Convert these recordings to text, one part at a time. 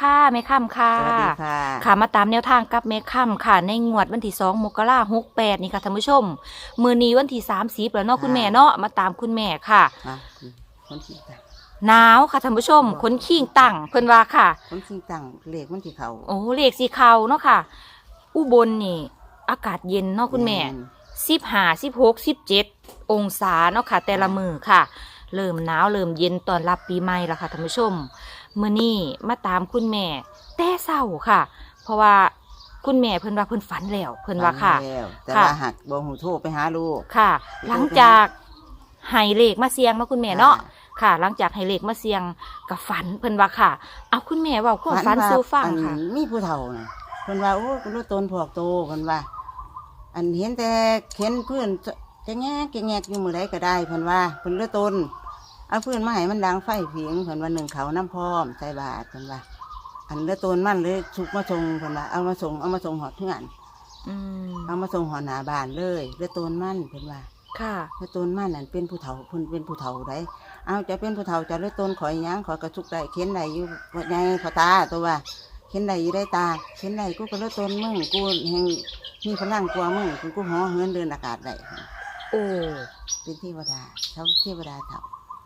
ค่ะแม่ค่ำค่ะ สวัสดีค่ะ ค่ะมาตามแนวทางกับแม่ค่ำค่ะ ในงวดวันที่2มกราหกแปดนี่ค่ะท่านผู้ชม มือนี้วันที่30แล้วเนาะคุณแม่เนาะมาตามคุณแม่ค่ะมาคนขี้ตังหนาวค่ะท่านผู้ชมขนขิงตั้งเพิ่นว่าค่ะคนขี้ตังเลขมันที่เขาโอ้เลขสีเขาเนาะค่ะ อุบลนี่ อากาศเย็นเนาะคุณแม่สิบห้าสิบหกสิบเจ็ดองศาเนาะค่ะ แต่ละมือค่ะ เริ่มหนาวเริ่มเย็นตอนรับปีใหม่แล้วค่ะท่านผู้ชม มื้อนี้มาตามคุณแม่ แต่เศร้าค่ะ เพราะว่าคุณแม่เพิ่นว่าเพิ่นฝันแล้วเพิ่นว่าค่ะ ฝันแล้วแต่ค่ะ ว่าหักบ่หูโทรไปหาลูก ค่ะ หลังจากให้เลขมาเสียงเนาะคุณแม่เนาะค่ะ หลังจากให้เลขมาเสียงกับฝันเพิ่นว่าค่ะ เอาคุณแม่เว้าความฝันสู่ฟังอันค่ะมีผู้เฒ่าน่ะเพิ่นว่าโอ้กูรู้ตนพวกโตเพิ่นว่า อันเห็นแต่เข็นเพื่อนจะแงกจะแงกอยู่มือใดก็ได้เพิ่นว่าเพิ่นรู้ตน เอาเพื่อนมาให้มันดังไฟผิงเพิ่นว่าหนึ่งเขาน้ำพร้อมใส่บาตรเพิ่นว่า อันเลือตนมันเลยชุกมาส่งเพิ่นว่าเอามาส่งเอามาส่งหอดเพื่อนอืมเอามาส่งหอหน้าบ้านเลยเลือตนมันเพิ่นว่าค่ะ เลือตนมันนั่นเป็นผู้เฒ่าเพิ่นเป็นผู้เฒ่าได้เอาจะเป็นผู้เฒ่าจะเลือตนข่อยหยังข่อยกระชุกได้เข็นได้อยู่ว่าไงพ่อตาตัวว่าเข็นได้อยู่ได้ตาเข็นได้กูก็เลือตนมึงกูแห่งมีพลังกว่ามึงกูกูหอเหินเดินอากาศได้โอ้เป็นเทวดาเขาเทวดาเฒ่า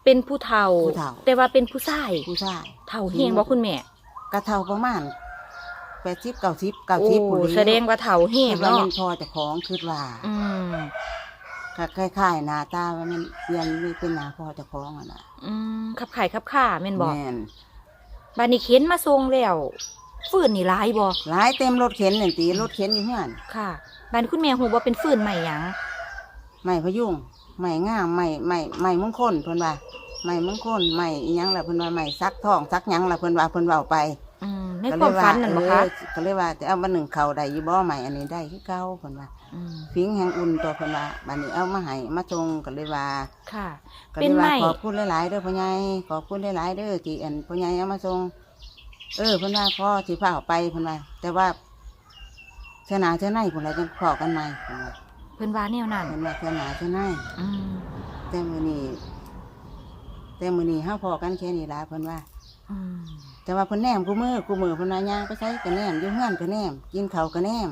เป็นผู้เฒ่า ผู้เฒ่า แต่ว่าเป็นผู้ชายผู้ชายเฒ่าเฮงบ่คุณแม่กระเฒ่าประมาณแปดสิบเก้าสิบเก้าโอ้สิบผู้แสดงว่าเฒ่าเฮงคิดว่าเนาะมันพอเจะของคิดว่าอืมก็คล้ายๆหน้าตาว่ามันเปลี่ยนไม่เป็นหน้าพ่อเจะคล้าของอะนะอืมขับไข่ขับข่าแม่นบ่แม่นบาดนี้เข็นมาส่งแล้วฟืนนี่หลายบ่หลายเต็มรถเข็นนี่ตีรถเข็นอยู่เฮือนค่ะบาดนี้คุณแม่ฮู้บ่เป็นฟืนใหม่หยังไม้พยุง ไม้งามไม้ไม้ไม้มงคลเพิ่นว่าไม้มงคลไม้อีหยังล่ะเพิ่นว่าไม้ซักทองซักหยังล่ะเพิ่นว่าเพิ่นเว้าไปอืมในความฝันนั่นบ่คะเออก็เลยว่าจะเอามาหนึ่งเขาได้อยู่บ่ไม้อันนี้ได้คือเก่าเพิ่นว่าอืมฟิงแห่งอุ่นตัวเพิ่นว่าบัดนี้เอามาให้มาส่งก็เลยว่า ค่ะ ก็เป็เลนยว่าไม้ขอบคุณหลาย ๆ เด้อพ่อใหญ่ขอบคุณหลาย ๆ เด้อที่อันพ่อใหญ่เอามาส่งเออเพิ่นว่าพ่อสิพาออกไปเพิ่นว่าแต่ว่าเช้าหนาเช้าในพุ่นละจังพอกันใหม่เพิ่นว่าเพิ่นว่าแนวนั้น เพิ่นว่าเช้าหนาเช้าในอืมแต่มื้อนี้แต่มื้อนี้เฮาพอกันแค่นี้ล่ะเพิ่นว่า อืมแต่ว่าเพิ่นแนมกูมือกูมือเพิ่นว่าย่างไปใช้ก็แนมอยู่เฮือนก็แนม กินข้าวก็แนม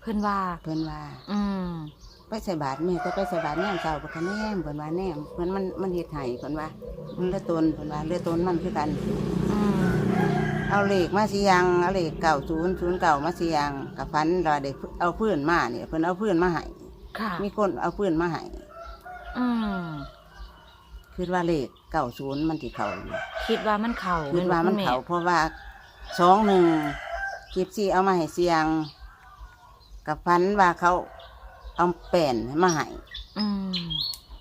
เพิ่นว่า เพิ่นว่า อืมไปใส่บาตรแม่แต่ไปใส่บาตรแนมเช้าก็แนมเพิ่นว่าแนมเพิ่นมันมันเฮ็ดให้เพิ่นว่าเลือดตนเพิ่นว่าเลือดตนมันคือกัน อืมเอาเหลขมาสิยังเอาเหลขเก่าศูนย์ศูนย์เก่ามาสิยังกับฟันเราเด็กเอาเพื่อนมาเนี่ยเพิ่นเอาเพื่อนมาให้ ค่ะมีคนเอาเพื่อนมาให้อืมคือว่าเลขเก่าศูนย์มันที่เขาอยู่คิดว่ามันเข้าคือว่ามันแเขาเพราะว่าสองหนึ่งคลิปซี่เอามาให้เสียง กับฟันว่าเขาเอาแป้นมาให้อืม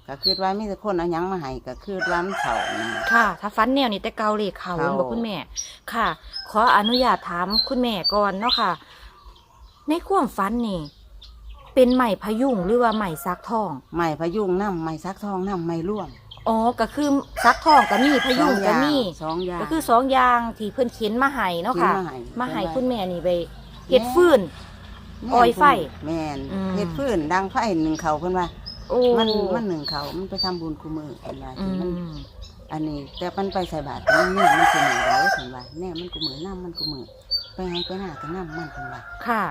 ก็คือว่ามีแต่คนเอาหยังมาให้ก็คือว่ามันเขานะค่ะ ถ้าฟันแนวนี้แต่เกาเลขเขาเขาบอกคุณแม่ ค่ะ ขออนุญาตถามคุณแม่ก่อนเนาะค่ะ ในความฝันนี่ เป็นไหมพยุงหรือว่าไหมซักทองไม้พยุงน้ำไม้ซักทองน้ำไม้ร่วงอ๋อก็คือซักทองก็มีพยุงสอก็อย่างมีสองอย่างก็คือสองอย่างที่เพิ่นเข็นมาให้เนาะค่ะเข็นมาให้มาให้เพิ่นว่าคุณแม่นี่ไปเฮ็ดฟืนแม่นอ้อยไฟ แม่นอืมเฮ็ดฟืนดังไฟหนึ่งเขาเพิ่นว่าโอ้มันมันหนึ่งเขามันไปทำบุญคูมือเพิ่นว่าอืมันมอันนี้แต่มันไปใส่บาตรมันเนี่ยมันคือหนึ่งไรเพิ่นว่าแน่มันกูมือน้ำมันกูมือไปให้ไปหน้าก็น้ำมันเพิ่นว่าค่ะ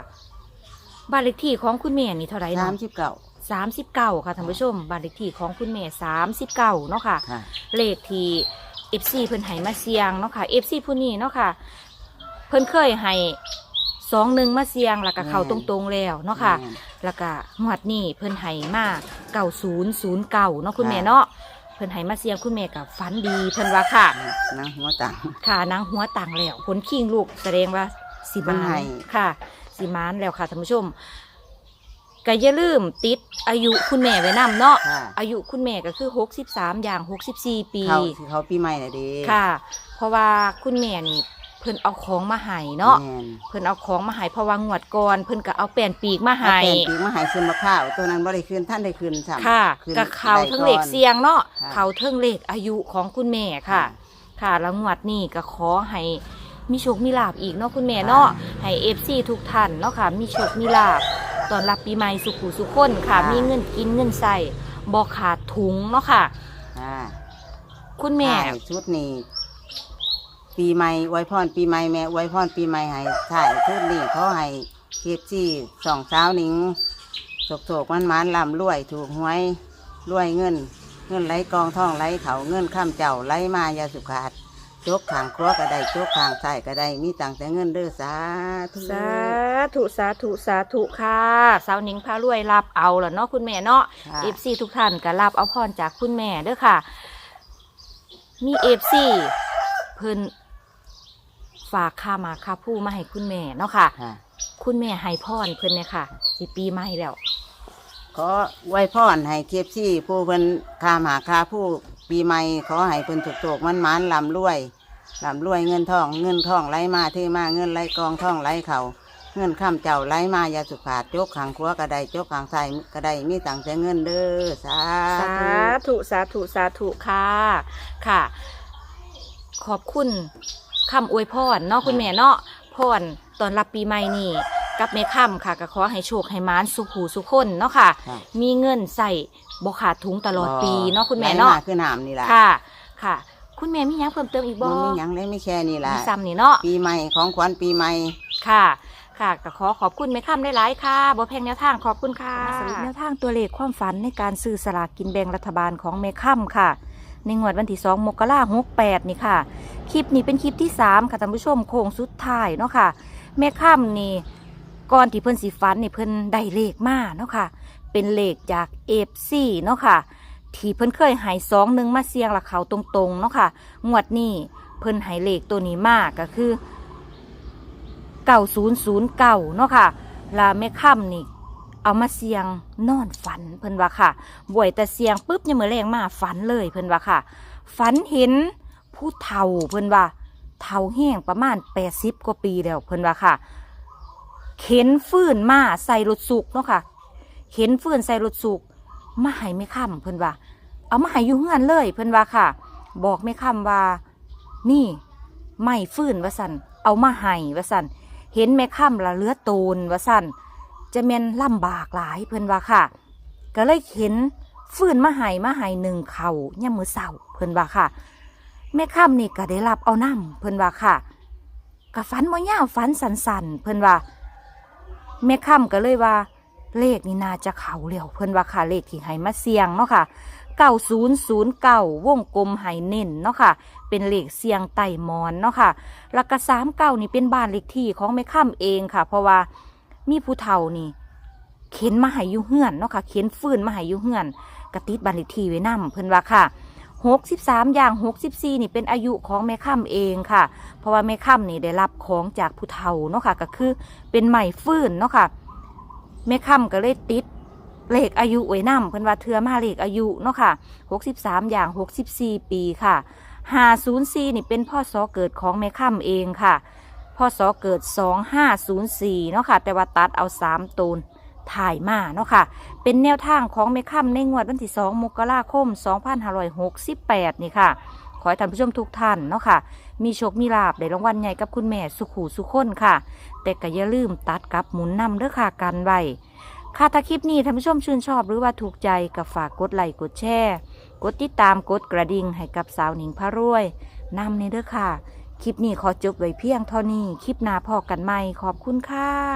บ้านเลขที่ของคุณแม่นี่เท่าไหร่สาเนาะมสิบเก้า สามสิบเก้าค่ะท่านผู้ชมบ้านเลขที่ของคุณแม่สามสิบเก้าเนาะค่ะ ค่ะ เลขที่เอฟซีเพิ่นให้มาเสียงเนาะค่ะเอฟซีผู้นี้เนาะค่ะ เพิ่นเคยให้สองหนึ่งมาเสียงแล้วก็เข้าตรงๆแล้วเนาะค่ะแม่นแล้วก็งวดนี้เพิ่นให้มาเก่าศูนย์ศูนย์เก่าเนาะคุณแม่เนาะเพิ่นให้มาเสียงคุณแม่กับฝันดีเพิ่นว่าค่ะนางหัวตังค่ะนางหัวต่างแล้วผลคิงลูกแสดงว่าสิมันมานให้ ค่ะ สิมานแล้วค่ะท่านผู้ชมก็อย่าลืมติดอายุคุณแม่ไว้นํเนาะค่ะ อายุคุณแม่ก็คือ 63 อย่าง 64 ปี เขาที่เขาปีใหม่น่ะเด้ค่ะ เพราะว่าคุณแม่นี่เพิ่นเอาของมาให้เนาะแม่นเพิ่นเอาของมาให้เพราะว่างวดก่อนเพิ่นก็เอาแป้นปีกมาเอาให้ แป้นปีกมาใหายคืนมะพร้าวตัวนั้นบ่ได้คืนท่านได้คืนซ้ำค่ะคืนกับเขาเทั้งเลขได้ก่อนเสียงเนาะค่ะ เขาเทั้งเลขอายุของคุณแม่ค่ะ ค่ะแล้วงวดนี้ก็ขอให้ มีโชคมีลาบอีกเนาะคุณแม่เนาะให้เอฟซีทุกท่านเนาะค่ะ มีโชคมีลาบตอนรับปีใหม่สุขุสุขคนค่ะ มีเงินกินเงินใส่บ่ขาดถุงเนาะค่ะค่ะคุณแม่ใช่ชุดนี้ ปีใหม่อวยพรปีใหม่แม่อวยพรปีใหม่ให้ถ่ายทุนนี่ขอให้เก็บที่สองสาวหนิงโศกโศกมันมันๆลำรวยถูกหวยรวยเงิน เงินไหลกองท่องไหลเขาเงินข้ามเจ้าไหลมายาสุขาด จกขางครัวก็ได้จกขางใส่ก็ได้มีต่างแต่เงินเด้อสาธุสาธุสาธุสาธุค่ะสาวหนิงพารวยรับเอาล่ะเนาะคุณแม่เนาะค่ะเอฟซีทุกท่านก็รับเอาพรจากคุณแม่เด้อค่ะ มีเอฟซีเพิ่นฝากค่ามาค่าผู้มาให้คุณแม่เนาะค่ะค่ะคุณแม่ให้พรเพิ่นเนี่ยค่ะสิปีใหม่แล้วขอไว้พรให้เก็บที่ผู้เพิ่นคาหาคาผู้ ปีใหม่ขอให้เพิ่นถูกโกมันมันลำรวยลำรวยเงินทอง เงินทองไหลมาเทมาเงินไหลกองทองไหลเขาเงินข้ามเจ้าไหลมายาสุขาดจกขางครัวก็ได้จกขางใส่ก็ไดมีต่างแต่เงินเด้อสาสาธุธุสาธุสาธุค่ะค่ะ ขอบคุณคำอวยพรเนาะคุณแม่เนาะพรตอนรับปีใหม่นี่ กับแม่ค่ำค่ะก็ขอให้โชคให้หมานสุขหูสุขคนเนาะค่ะค่ะมีเงินใส่บ่ขาดถุงตลอดปีเนาะคุณแม่ไหลเนาะคือน้ำนี่ล่ะค่ะ ค่ะ คุณแม่มีหยังเพิ่มเติมอีกบ่บ่มีหยังเลยไม่แค่นี่ล่ะมีซ้ำนี่เนาะ ปีใหม่ของขวัญปีใหม่ ค่ะ ค่ะก็ขอขอบคุณแม่ค่ำได้หลายๆค่ะบ่แพงแนวทางขอบคุณค่ะสรุปแนวทางตัวเลขความฝันในการซื้อสลากกินแบ่งรัฐบาลของแม่ค่ำค่ะ ในงวดวันที่ 2 มกราคม68 นี่ค่ะ คลิปนี้เป็นคลิปที่ 3 ค่ะท่านผู้ชมโค้งสุดท้ายเนาะค่ะ แม่ค่ำนี่ ก่อนที่เพิ่นสิฝันนี่เพิ่นได้เลขมาเนาะค่ะ เป็นเลขจากเอฟซีเนาะค่ะ ที่เพิ่นเคยหายสองหนึ่งมาเสียงละเขาตรงๆเนาะค่ะ งวดนี้เพิ่นหายเลขตัวนี้มากก็คือเก่าศูนย์ศูนย์เก่าเนาะค่ะลาแม่ค่ำนี่เอามาเสียงนอนฝันเพิ่นว่าค่ะบ่วยแต่เสียงปุ๊บยังมือแรงมาฝันเลยเพิ่นว่าค่ะ ฝันเห็นผู้เฒ่าเพิ่นว่าเฒ่าแห้งประมาณแปดสิบกว่าปีแล้วเพิ่นว่าค่ะ เข็นฟืนมาใส่รถสุกเนาะค่ะ เข็นฟืนใส่รถสุกมาให้ไม่ค่ำเพิ่นว่า เอามาให้อยู่เฮือนเลยเพิ่นว่าค่ะ บอกไม่ค่ำว่า นี่ไม่ฟืนว่าสันเอามาให้ว่าสันเห็นแม่ค่ำละเลือโตนว่าสันจะแม่นลำบากหลายเพิ่นว่าค่ะ ก็เลยเข็นฟืนมาให้มาให้หนึ่งเขาย่ามมือเสาเพิ่นว่าค่ะ แม่ค่ำนี่ก็ได้รับเอาน้ำเพิ่นว่าค่ะก็ฝันบ่ยาวฝันสันเพิ่นว่า แม่ค่ำก็เลยว่า เลขนี่น่าจะเขาเร็วเพิ่นว่าค่ะเลขที่ให้มาเสียงเนาะค่ะเก้าศูนย์ศูนย์เก้าวงกลมให้เน้นเนาะค่ะ เป็นเลขเสียงไต่มอนเนาะค่ะแล้วก็สามเก้านี่เป็นบ้านเลขที่ของแม่ค่ำเองค่ะ เพราะว่ามีผู้เฒ่านี่เข็นมาให้อยู่เฮือนเนาะค่ะเข็นฟืนมาให้อยู่เฮือนกระติดบ้านเลขที่ไว้นำเพิ่นว่าค่ะ หกสิบสามอย่างหกสิบสี่นี่เป็นอายุของแม่ค่ำเองค่ะ เพราะว่าแม่ค่ำนี่ได้รับของจากผู้เฒ่าเนาะค่ะก็คือเป็นใหม่ฟื้นเนาะค่ะแม่ค่ำก็เลยติดเลขอายุไว้นำเพิ่นว่าเทือมาเลขอายุเนาะค่ะ 63 อย่าง 64 ปีค่ะ504นี่เป็นพ่อสอเกิดของแม่ค่ำเองค่ะพ่อสอเกิด 2504เนาะค่ะแต่ว่าตัดเอา 3ตูน ถ่ายมาเนาะค่ะ เป็นแนวทางของแม่ค่ำในงวดวันที่ 2 มกราคม 2568 นี่ค่ะ ขอให้ท่านผู้ชมทุกท่านเนาะค่ะ มีโชคมีลาบได้รางวัลใหญ่กับคุณแม่สุขูสุขคนค่ะ แต่ก็อย่าลืมตัดกับหมุนนำเด้อค่ะกันไว้ค่ะถ้าคลิปนี้ท่านผู้ชมชื่นชอบหรือว่าถูกใจก็ฝากกดไลค์กดแชร์กดติดตามกดกระดิ่งให้กับสาวหนิงพระรวยนำในเด้อค่ะ คลิปนี้ขอจบไว้เพียงเท่านี้ คลิปหน้าพอกันใหม่ขอบคุณค่ะ